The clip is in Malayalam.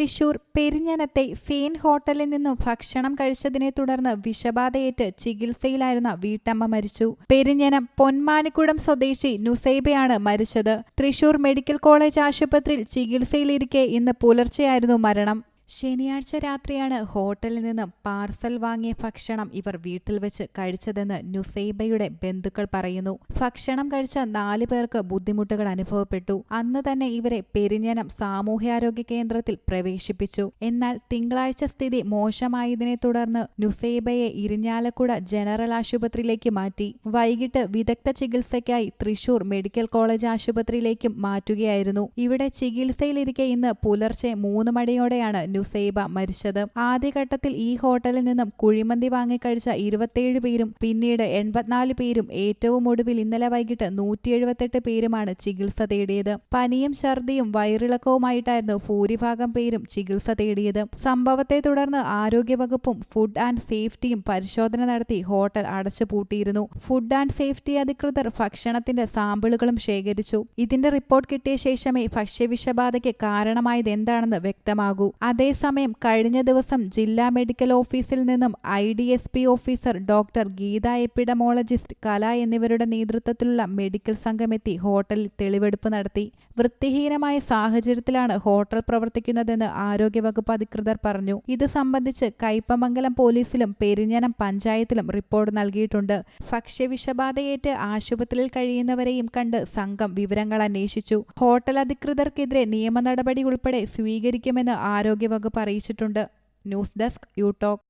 തൃശൂർ പെരിഞ്ഞനത്തെ സെയിൻ ഹോട്ടലിൽ നിന്നും ഭക്ഷണം കഴിച്ചതിനെ തുടർന്ന് വിഷബാധയേറ്റ് ചികിത്സയിലായിരുന്ന വീട്ടമ്മ മരിച്ചു. പെരിഞ്ഞനം പൊന്മാനിക്കുടം സ്വദേശി നുസൈബയാണ് മരിച്ചത്. തൃശൂർ മെഡിക്കൽ കോളേജ് ആശുപത്രിയിൽ ചികിത്സയിലിരിക്കെ ഇന്ന് പുലർച്ചെയായിരുന്നു മരണം. ശനിയാഴ്ച രാത്രിയാണ് ഹോട്ടലിൽ നിന്ന് പാർസൽ വാങ്ങിയ ഭക്ഷണം ഇവർ വീട്ടിൽ വെച്ച് കഴിച്ചതെന്ന് നുസൈബയുടെ ബന്ധുക്കൾ പറയുന്നു. ഭക്ഷണം കഴിച്ച നാലു പേർക്ക് ബുദ്ധിമുട്ടുകൾ അനുഭവപ്പെട്ടു. അന്ന് തന്നെ ഇവരെ പെരിഞ്ഞനം സാമൂഹ്യാരോഗ്യ കേന്ദ്രത്തിൽ പ്രവേശിപ്പിച്ചു. എന്നാൽ തിങ്കളാഴ്ച സ്ഥിതി മോശമായതിനെ തുടർന്ന് നുസൈബയെ ഇരിഞ്ഞാലക്കുട ജനറൽ ആശുപത്രിയിലേക്ക് മാറ്റി. വൈകിട്ട് വിദഗ്ധ ചികിത്സയ്ക്കായി തൃശൂർ മെഡിക്കൽ കോളേജ് ആശുപത്രിയിലേക്കും മാറ്റുകയായിരുന്നു. ഇവിടെ ചികിത്സയിലിരിക്കെ ഇന്ന് പുലർച്ചെ മൂന്ന് മണിയോടെയാണ് നുസൈബ മരിച്ചത്. ആദ്യഘട്ടത്തിൽ ഈ ഹോട്ടലിൽ നിന്നും കുഴിമന്തി വാങ്ങിക്കഴിച്ച ഇരുപത്തിയേഴ് പേരും പിന്നീട് എൺപത്തിനാല് പേരും ഏറ്റവും ഒടുവിൽ ഇന്നലെ വൈകിട്ട് നൂറ്റി എഴുപത്തെട്ട് പേരുമാണ് ചികിത്സ തേടിയത്. പനിയും ഛർദിയും വയറിളക്കവുമായിട്ടായിരുന്നു ഭൂരിഭാഗം പേരും ചികിത്സ തേടിയത്. സംഭവത്തെ തുടർന്ന് ആരോഗ്യവകുപ്പും ഫുഡ് ആൻഡ് സേഫ്റ്റിയും പരിശോധന നടത്തി ഹോട്ടൽ അടച്ചുപൂട്ടിയിരുന്നു. ഫുഡ് ആൻഡ് സേഫ്റ്റി അധികൃതർ ഭക്ഷണത്തിന്റെ സാമ്പിളുകളും ശേഖരിച്ചു. ഇതിന്റെ റിപ്പോർട്ട് കിട്ടിയ ശേഷമേ ഭക്ഷ്യവിഷബാധയ്ക്ക് കാരണമായത് എന്താണെന്ന് വ്യക്തമാകൂ അതേസമയം കഴിഞ്ഞ ദിവസം ജില്ലാ മെഡിക്കൽ ഓഫീസിൽ നിന്നും I D S P officer doctor Geetha epidemiologist Kala എന്നിവരുടെ നേതൃത്വത്തിലുള്ള മെഡിക്കൽ സംഘമെത്തി ഹോട്ടലിൽ തെളിവെടുപ്പ് നടത്തി. വൃത്തിഹീനമായ സാഹചര്യത്തിലാണ് ഹോട്ടൽ പ്രവർത്തിക്കുന്നതെന്ന് ആരോഗ്യവകുപ്പ് അധികൃതർ പറഞ്ഞു. ഇത് സംബന്ധിച്ച് കയ്പമംഗലം പോലീസിലും പെരിഞ്ഞനം പഞ്ചായത്തിലും റിപ്പോർട്ട് നൽകിയിട്ടുണ്ട്. ഭക്ഷ്യവിഷബാധയേറ്റ് ആശുപത്രിയിൽ കഴിയുന്നവരെയും കണ്ട് സംഘം വിവരങ്ങൾ അന്വേഷിച്ചു. ഹോട്ടൽ അധികൃതർക്കെതിരെ നിയമ നടപടി ഉൾപ്പെടെ സ്വീകരിക്കുമെന്ന് ആരോഗ്യവകുപ്പ് അറിയിച്ചിട്ടുണ്ട് ന്യൂസ് ഡെസ്ക് യൂടോക്ക്